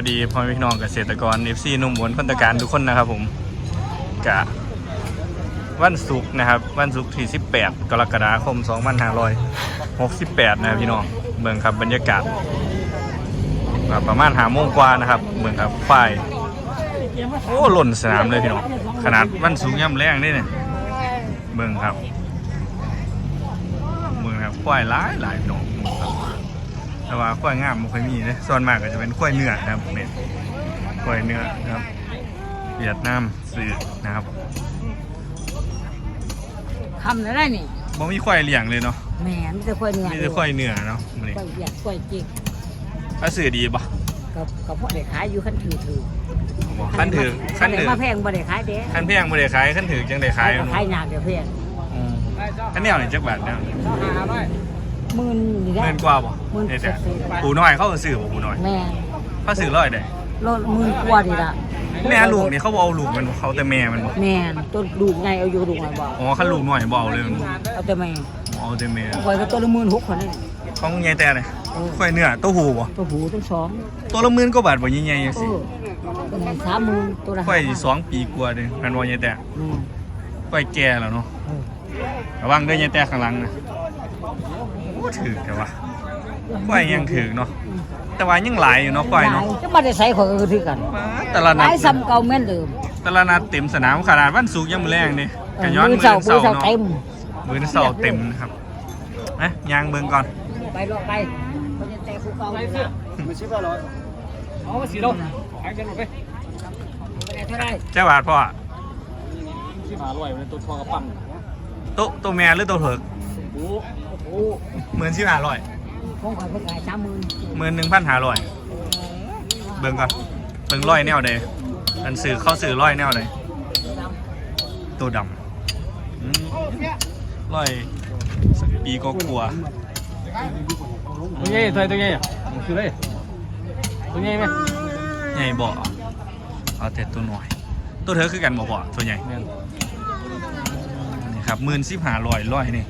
วัสดีพ่อแม่พี่น้องเกษตรกร FC หนุ่มหวนคนตะการทุกคนนะครับผมกะวันศุกร์นะครับ วันศุกร์ที่ 18 กรกฎาคม 2568 นะครับพี่น้องเมืองครับบรรยากาศประมาณหาโมงกว่านะครับเมืองครับควายโอ้หล่นสนามเลยพี่น้องขนาดวันศุกย่ำแรงนี่เนี่ยเมืองครับ เมืองครับควายหลายหลายพี่น้องครับ แต่ว่าควายงามมันค่อยมีเลยส่วนมากก็จะเป็นควายเนื้อนะครับเนี่ยควายเนื้อนะครับเวียดนามสื่อนะครับคำได้นี่บ่มีควายเลี้ยงเลยเนาะแหมมีแต่ควายเนื้อมีแต่ควายเนื้อเนาะมันนี่ควายเหยียดควายจิกถ้าสื่อดีปะกับกับพ่อได้ขายอยู่ขั้นถือถือขั้นถือขั้นถือมาแพงบ่ได้ขายเด้ขั้นเพียงบ่ได้ขายขั้นถือจังได้ขายขายเนาะขายหนักเดี๋ยวเพียงอืมขั้นแนวนี่จักบาทเนี่ย หมื่นนี่ได้ เงินกว่าบ่หมื่นเนี่ยแต่เศษปูน้อยเขาก็ซื้อบ่ปูน้อยแม่เขาซื้อร้อยได้รถหมื่นกว่าดีละแม่ลูกนี่เขาบ่เอาลูกมันบ่เขาแต่แม่มันบ่แม่ต้นลูกไงเอาอยู่ลูกไงบ่อ๋อคันลูกน้อยบ่เอาเลยมันบ่เอาแต่แม่เอาแต่แม่ควายก็ตัวละหมื่นหกคนนี่ของใหญ่แต่เลยเออควายเนื้อเต้าหู้บ่ตัวหูตัวสองตัวละหมื่นกว่าบาทบ่ใหญ่ๆจังเอซี่อตัวไหนสามหมื่นตัวละควายสองปีกว่าเด้กันว่าใหญ่แต่แม่ควายแก่แล้วเนาะเออระวังเด้อใหญ่แต่ข้างหลังนะโอ้ ถือแต่ว่าควายยังถือเนาะแต่ว่ายังหลายอยู่เนาะควายเนาะจะมาได้ใส่ข่อยก็คือกันมาแต่ละหนัดลายซ้ำเก่าแม่นเดิมแต่ละนัดเต็มสนามขนาดวันศุกร์ยังมื้อแรงนี่ก็ย้อนมืมื้ออเสาเสามือเสาเนาะเต็มมื้อเสาร์เต็มนะครับนะยางเบิ่งก่อนไปรอไปเขาจะแต่ภูเขาไปเไม่ใช่ว่าร้อยอาไปสีดงหายกันหมดไปเท่าไรเจ้าบาทพ่อที่มาร้อยเป็นตัวทอกระปั้งโตะตัวแม่หรือตัวเถิกโอ้โอ้ หมื่นสิบห้าร้อยคงขายเพื่อขายสามหมื่นหมื่นหนึ่งพันห้าร้อยเบิ่งก่อนเบิ่งร้อยแนวใดอันสื่อเข้าสื่อร้อยแนวใดตัวดำอืมร้อยสักปีก็กลัวตัวใหญ่ตัวตัวใหญ่คือเลยตัวใหญ่ไหมใหญ่บ่เอาแต่ตัวหน่อย ตัวเธอคือกันบ่บ่ตัวใหญ่แม่นนี่ครับหมื่นสิบห้าร้อยร้อยนี่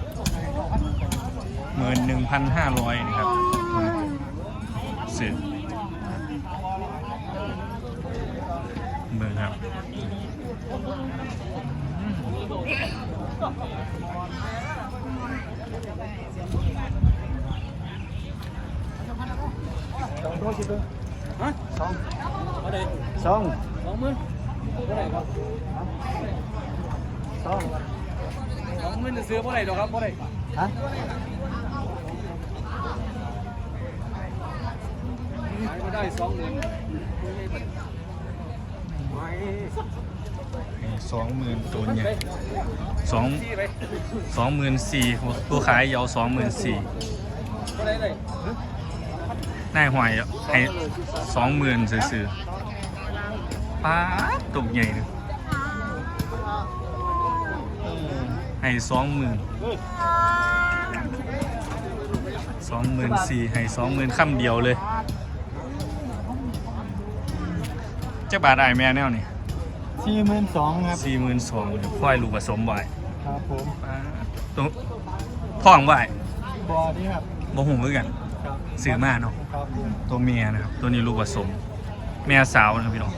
หมื่นหนึ่งพันห้าร้อยนี่ครับสื่อเบิ่งครับฮะสองเท่าไหร่สองสองหมื่นเท่าไหร่ครับสองสองหมื่นจะซื้อเท่าไหร่ดอกครับเท่าไหร่ฮะ ไม่ได้สองหมื่นสองหมื่นตัวใหญ่สองที่ไปสองหมื่นสี่ตัวขายยาวสองหมื่นสี่เท่าไหร่เลยนายหวยให้สองหมื่นซื้อๆป้าดตกใหญ่เลยให้สองหมื่นสองหมื่นสี่ให้สองหมื่นคำเดียวเลยเจ้าบาทไอายแม่แนวนี่สี่หมื่นสองครับสี่หมื่นสองค่อยลูกผสมไว้ครับผมป้าดตัวท้องไว้บอดี้ครับบ่หูคือกัน ครับซื้อมาเนาะ ครับผมตัวเมียนะครับ ตัวนี้ลูกผสม แม่สาวนะครับพี่น้อง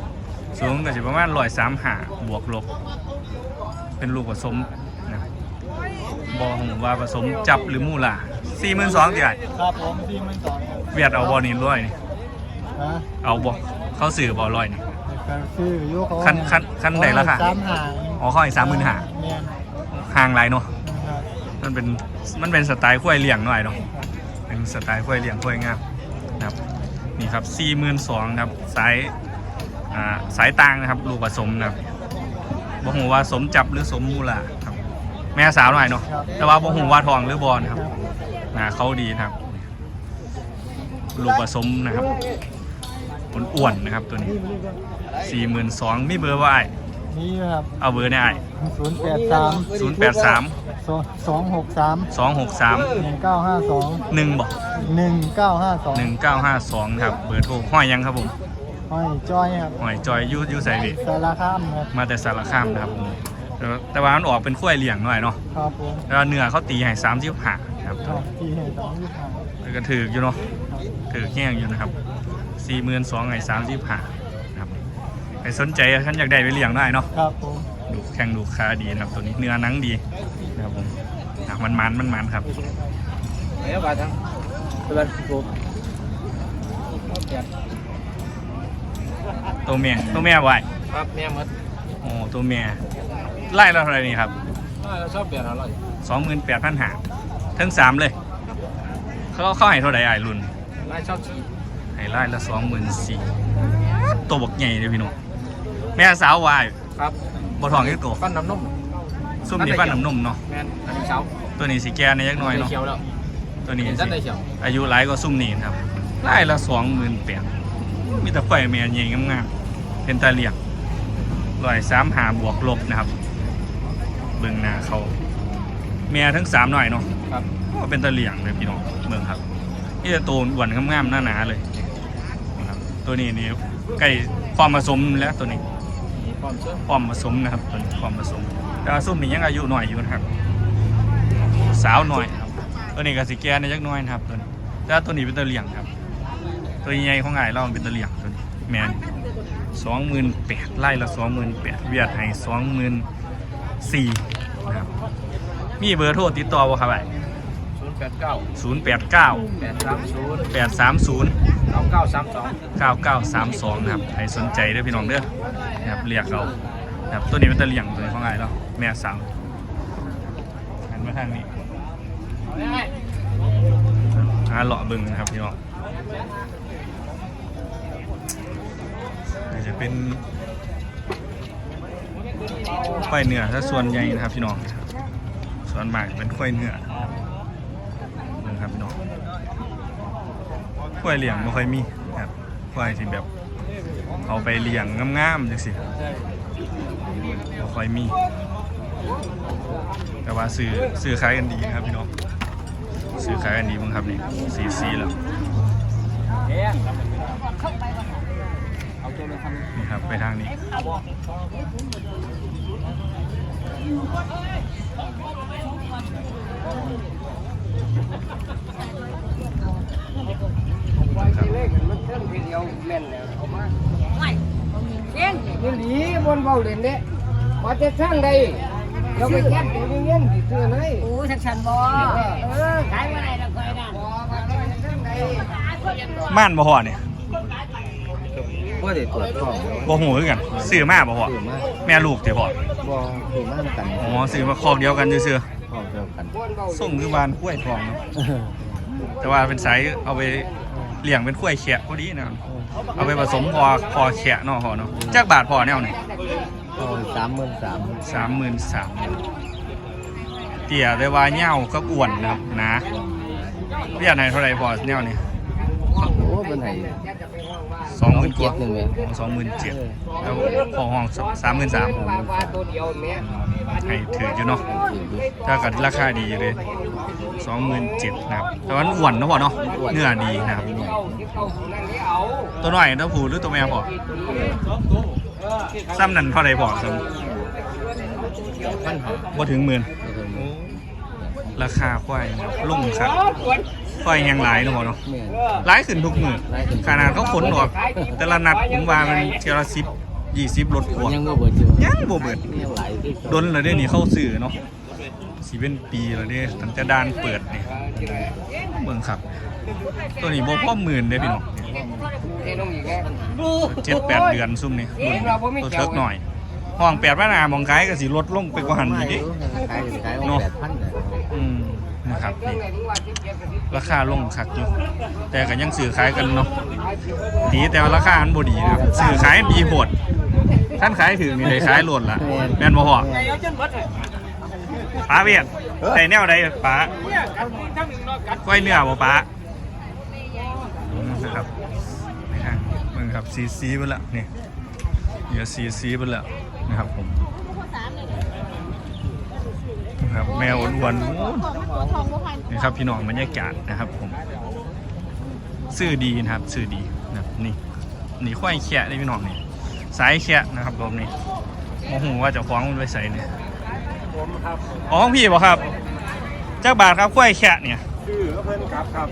สูงก็จะประมาณร้อยสามหาบวกลบ เป็นลูกผสมนะครับบอหงว่าผสมจับหรือมูล่าสี่หมื่นสองกี่ไรครับผมสี่หมื่นสองครับเวียดเอาบอนี่ร้อยนี่ ฮะเอาบอเขาสื่อบอร้อยนี่ แต่ซื้ออยู่เขาคันคันคันไหนราคาสามหางอ๋อเขาให้สามหมื่นหาเนี่ยห่างไรเนาะครับมันเป็นมันเป็นสไตล์ข้วยเลี้ยงหน่อยเนาะเป็นสไตล์ข้วยเลี้ยงข้วยงามนะครับนี่ครับสี่หมื่นสองครับสายอ่าสายต่างนะครับลูกผสมนะครับบ่หูว่าสมจับหรือสมมูล่าครับ แม่สาวหน่อยเนาะแต่ว่าบ่หูว่าทองหรือบอลนะครับนะเขาดีนะครับ ลูกผสมนะครับอ้วนๆนะครับตัวนี้ สี่หมื่นสองมีเบอร์ว่าไอ้นี่ครับเอาเบอร์เนี่ยไอ้ศูนย์แปดสามศูนย์แปดสามสองหกสามสองหกสามหนึ่งเก้าห้าสองหนึ่งบอกหนึ่งเก้าห้าสองหนึ่งเก้าห้าสองครับ เบอร์โทรห้อยยังครับผมห้อยจ้อยครับห้อยจอยยูยูใส่ดิสารคามครับมาแต่สารคามนะครับผมแต่ว่าแต่ว่ามันออกเป็นข้วยเหลี่ยงหน่อยเนาะครับผมแล้วเนื้อเขาตีให้สามสิบห้าครับครับที่เห็นสองที่ผ่านแล้วก็ถือกอยู่เนาะถือกแห้งอยู่นะครับสี่หมื่นสองไงสามสิบห้าครับ ใครสนใจท่านอยากได้ไปเลี้ยงได้เนาะครับผมดูแข้งดูขาดีนะครับ ตัวนี้เนื้อหนังดีนะครับผมอะมันมันมันมันครับไหนเอาไปทั้งเป็นผมตัวเมียตัวเมียไว้ครับแม่มดโอ้ตัวเมียไล่เราเท่าไหร่นี่ครับเราชอบเปลี่ยนอะไรสองหมื่นแปดพันหาทั้งสามเลยเขาเขาให้เท่าไหร่ไอ้รุ่นไล่ชอบฉีดให้ไล่ละสองหมื่นสี่ตัวบกใหญ่เลยพี่น้อง แม่สาววายครับบ่ทองยี่ตัวปั้นน้ำนุ่มซุ่มนี่ฟันน้ำนมเนาะแม่นอันนี้เช้าตัวนี้สีแก่ในยักหน่อยเนาะเขียวแล้วตัวนี้เห็นสิด้านในเขียวอายุหลายก็ซุ่มนี่ครับไล่ละสองหมื่นแปดมีแต่ไฟแม่ใหญ่งามๆเป็นตาเลียงร้อยสามหาบวกลบนะครับ เบิ่งหน้าเขาแม่ทั้งสามหน่อยเนาะครับก็เป็นตะเหลี่ยงเลยพี่น้องเมืองครับนี่จะโตนอ้วนงามๆหน้าหนาเลยนะครับตัวนี้นี่ใกล้ความผสมแล้วตัวนี้มี ความเชื่อความผสมนะครับตัวนี้ความผสมแต่ว่าส้มนี่ยังอายุหน่อยอยู่นะครับ สาวหน่อยครับ ตัวนี้ก็สิแก่ในยักหน้อยนะครับตัวนี้แต่ว่าตัวนี้เป็นตะเหลี่ยงครับ ตัวใหญ่ของไงเราเป็นตะเหลี่ยงตัวนี้แมนสองหมื่นแปดไล่ละสองหมื่นแปดเวียดให้สองหมื่นสี่นะครับมีเบอร์โทรติดต่อบ่ครับไอ้ศูนย์แปดเก้าศูนย์แปดเก้าแปดสามศูนย์แปดสามศูนย์ เก้าเก้าสามสองเก้าเก้าสามสองนะครับใครสนใจเด้อพี่น้องเด้อนะครับเรียกเรานะครับตัวนี้เป็นตะเลียงตัวนี้ของไงเราแม่สาวหันมาทางนี้หาเลาะบึงนะครับพี่น้องจะเป็นควายเนื้อถ้าส่วนใหญ่นะครับพี่น้องส่วนมากเป็นควายเนื้อนะครับพี่น้อง ควายเลี้ยงไม่ค่อยมีครับควายที่แบบเอาไปเลี้ยงงามๆจังสิไม่ค่อยมี แต่ว่าซื้อซื้อขายกันดีนะครับพี่น้องซื้อขายกันดีมั้งครับนี่สีสีแล้วเอ๊ะนี่ครับไปทางนี้ นเครื่องเดียวแม่นแล้วเอามาไม่เลี้ยงนี่หลีบนเบาเล่นเด้มาจะสร้างใดเราไปแคบตัวเงี้ยสิซื้อเลยโอ้ชักชันบ่เออขายว่าไรเราก็ได้บ่มาเราไปสร้างใดม่านบ่พอเนี่ยว่าเด็ดตรวจท้องบ่หูคือกันซื้อมาบ่พอถือมาแม่ลูกเดี๋ยวพอบ่ถือมากันอ๋อซื้อมาคอกเดียวกันซื่อ ท้องเดียวกันบนเบาๆส่งคือบานกล้วยทองเนาะแต่ว่าเป็นสายเอาไปเลี้ยงเป็นกล้วยแขะพอดีนะครับเอาไปผสมพอพอแขะเนาะพอเนาะจักบาทพอแนวนี่เอาสามหมื่นสามสามหมื่นสามเตี่ยได้ว่าเหย้าก็อ้วนนะครับนะเรียกไหนเท่าไหรพอแนวนี้โอ้ เป็นไห้สองหมื่นกเจ็ว่าดหนึ่งเลยสองหมื่นเจ็ดแล้วพอห้องสามหมื่นสามว่าว่าตัวเดียวแม่ให้ถืออยู่เนาะถ้าเกิดราคาดีเลยสองหมื่นเจ็ดนะครับแต่ว่าอ้วนเนาะพอเนาะเนื้อดีนะครับเอาที่เอานั่นนี่เอาตัวหน่อยตัวผู้หรือตัวแม่พอซ้ำนั่นเท่าไหรพอซ้ปัญหาำบ่ถึงหมื่นราคาควายนะครับลุ่มครับ ควายยังหลายเนาะพอเนาะแม่หลายขึ้นทุกมือขนาดเขาขนออก แต่ละนัดผมว่ามันเทยละสิบยี่สิบรถพวงยังบ่เบิดอยู่ยังบ่เบิดยังหลายที่โดนแล้วเด้นี่เข้าสื่อเนาะสีเป็นปีแล้วเด้ตั้งแต่ด้านเปิดนี่เบิ่งครับ ตัวนี้บ่พอหมื่นเด้พี่น้องเอ้น้องอีกแม่เจ็ดแปดเดือนซุ่มนี่รุ่นตัวเทิกหน่อย ห้องแปดพันหามองขายก็สิลดลงไปกว่าหันอีกดิขายขายเนาะ แปดพันเลยอืมนะครับเรื่องนี่ ราคาลงคักอยู่แต่ก็ยังซื้อขายกันเนาะดีแต่ว่าราคามันบ่ดีนะครับซื้อขายดีโหดท่านขายถึงนี่ได้ขายหลดละแม่นบ่พอป้าเวียดใส่แนวใดป้าก้อยเนื้อบ่ป้านะครับนี่ฮะมึงครับซีซีไปล้วนี่เหลือซีซีไปล้วนะครับผม ครับ แมวอ้วนๆนู้นนี่ครับพี่น้องบรรยากาศนะครับผมซื้อดีนะครับซื้อดีนะครับนี่นี่ควายแคะนี่พี่น้องนี่สายแคะนะครับผมนี่โมโหว่าเจะคล้าของมันไปใส่เนี่ยผมครับอ๋อของพี่บอกครับเจ้าบาทครับควายแคะเนี่ยชื่อก็เพิ่นครับครับ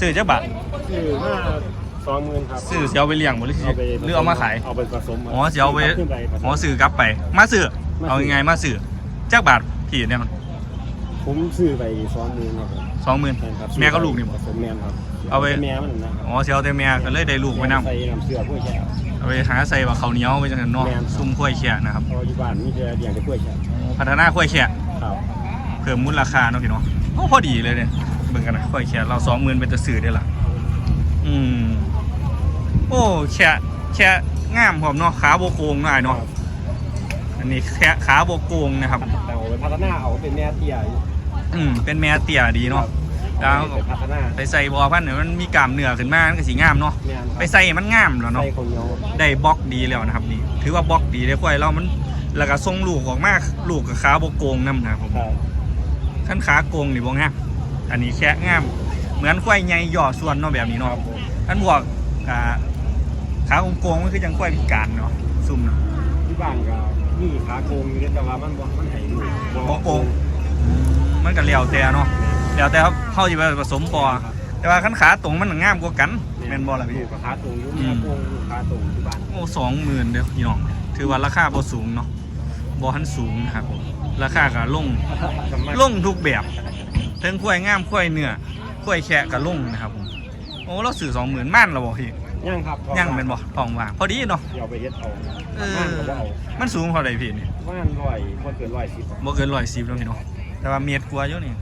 ซื้อเจ้าบาทชื่อมาสองหมื่นครับซื้อเสียวไปเลี้ยงบ่หรือสิเอาไปหรือเอามาขายเอาไปผสมอ๋อเสียวไปขึ้นไปผสมอ๋อซื้อกลับไปมาซื้อมาซื้อเอายังไงมาซื้อจักบาท พี่เนี่ยมันผมซื้อไปสองหมื่นครับผมสองหมื่นแม่นครับแม่ก็ลูกนี่บ่ผสมแม่นครับเอาไปแม่มันนะครับอ๋อเสียวแต่แม่ก็เลยได้ลูกไปนํใส่น้ำเสือพวกแช่เอาไปหาใส่ว่าข้าวเหนียวไปจังซั่นเนาะแม่นครับซุ่มข้วยแขะนะครับเพราะอยู่บ้านมีแต่เลี้ยงแต่กล้วยแช่พัฒนาข้วยแขะครับเพิ่มมูลค่าเนาะพี่เนาะโอ้พอดีเลยเนี่ยเบิ่งกันนะข้อยแค่เราสองหมื่นเป็นจะสื่อได้ละอืมโอ้แค่แค่งามผมเนาะขาโบโกงหน่อยเนาะอันนี้แค่ขาโบโกงนะครับแต่เอา ไปพัฒนาเอาเป็นแม่เตี้ยอืมเป็นแม่เตี่ยดีเนาะแล้วไปพัฒนาไปใส่บอพันเนี่ยมันมีกล้ามเนื้อขึ้นมามันก็สีงามเนาะแม่นครับไปใส่มันงามแล้วเนาะ ใส่ข้าวเหนียวได้บล็อกดีแล้วนะครับนี่ ถือว่าบล็อกดีเลยควายเรามันแล้วก็ทรงลูกออกมาลูกกับขาโบโกงนํนะครับผมครับขั้นขาโกงนี่บ่งามอันนี้แค่งาม เหมือนควายใหญ่ย่อส่วนเนาะแบบนี้คเนาะรับผมท่านบอกอ่าขาโกงๆมันคือจังควายพิการเนาะซุ่มเนาะที่บ้านก็ มีขาโกงอยู่แต่ว่ามันบ่มันให้ลูกบ่โกงมันก็แล้วแต่เนาะแล้วแต่เขาสิไปผสมปอแต่ว่าขั้นขาตรงมันงามกว่ากันแม่นบ่ล่ะพี่ลูกกับขาตรงอยู่อืขามโกงลูกขาตรงที่บ้านโอ้สองหมื่นเด้อพี่น้องถือว่าราคาบ่สูงเนาะบ่ทันสูงนะครับผมราคาก็ลงลงทุกแบบทั้งควายงามควายเนื้อควายแคะกับลงนะครับผมโอ้เราสื่อสองหมื่นม่านเราบอกพี่ ย่างครับยังเป็นบ่ทองว่างพอดีเนาะเดี๋ยวไปเฮ็ดเอาเอบ้านอก็บ่เอามันสูงเท่าไรพี่นี่บ้านร้อยบ่เกินร้อยสิบบ่เกินร้อยสิบแล้วพี่เนาะแต่ว่าเมียดกลัวาอยู่นี่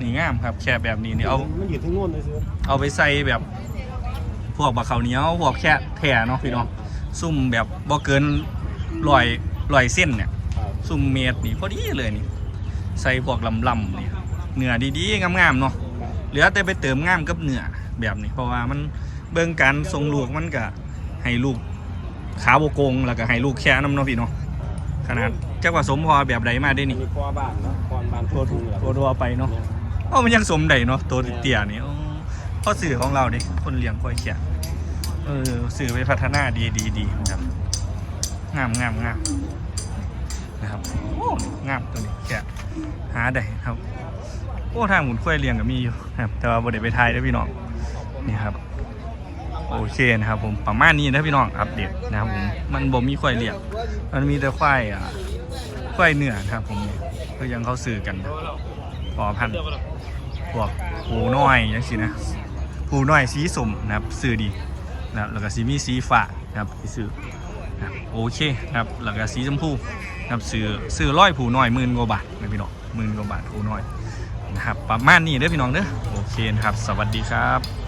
นี่งามครับแค่แบบนี้นี่เอามันอยู่ที่โน่นเลยซื้อเอาไปใส่แบบ พวกบะข้าวเหนียวพวกแค่แถ่เนาะพี่เนาะซุ่มแบบบ่เกินร้อยร้อยเส้นเนี่ยครับซุ่มเมตรนี่พอดีเลยนี่ ใส่พวกลำลำๆนี่เนื้อดีๆงามๆเนาะเหลือแต่ไปเติมงามกับเนื้อแบบนี้เพราะว่ามัน เบิ่งการทรงลูกมันก็ให้ลูกขาโบโกงแล้วก็ให้ลูกแค่น้ำเนาะพี่เนาะขนาดจักว่าสมพอแบบใดมาได้อันนี่นี้พ่อบ้านเนาะก่อนบ้านทั่วทุ่งแล้วตัวตัวไปเนาะโอ้มันยังสมได้เนาะตัวเตี้ยๆนี่โอ้ข้อสื่อของเราดิคนเลี้ยงควายแขกเออสื่อไปพัฒนาดีดีดีนะครับงามงามงามนะครับโอ้งามตัวนี้แกะหาได้ครับโอ้ทางหมุนควายเลี้ยงก็มีอยู่นะครับแต่ว่าบ่ได้ไปทายเด้อพี่น้องนี่ครับ โอเคนะครับผมประมาณนี้นะพี่น้องอัปเดตนะครับผมมันบ่มีควายเลี้ยงมันมีแต่ควายอะควายเนื้อนะครับผมเนี่ยก็ยังเขาซื้อกันพอพันพวกผูน้อยยังสินะผูน้อยสีสมนะครับซื้อดีนะแล้วก็สีมีสีฟ้านะครับที่ซื้อนะโอเคนะครับแล้วก็สีชมพูนะครับซื้อซื้อร้อยผูน้อยหมื่นกว่าบาทนะพี่น้องหมื่นกว่าบาทผูน้อยนะครับประมาณนี้เด้อพี่น้องเด้อโอเคนะครับ สวัสดีครับ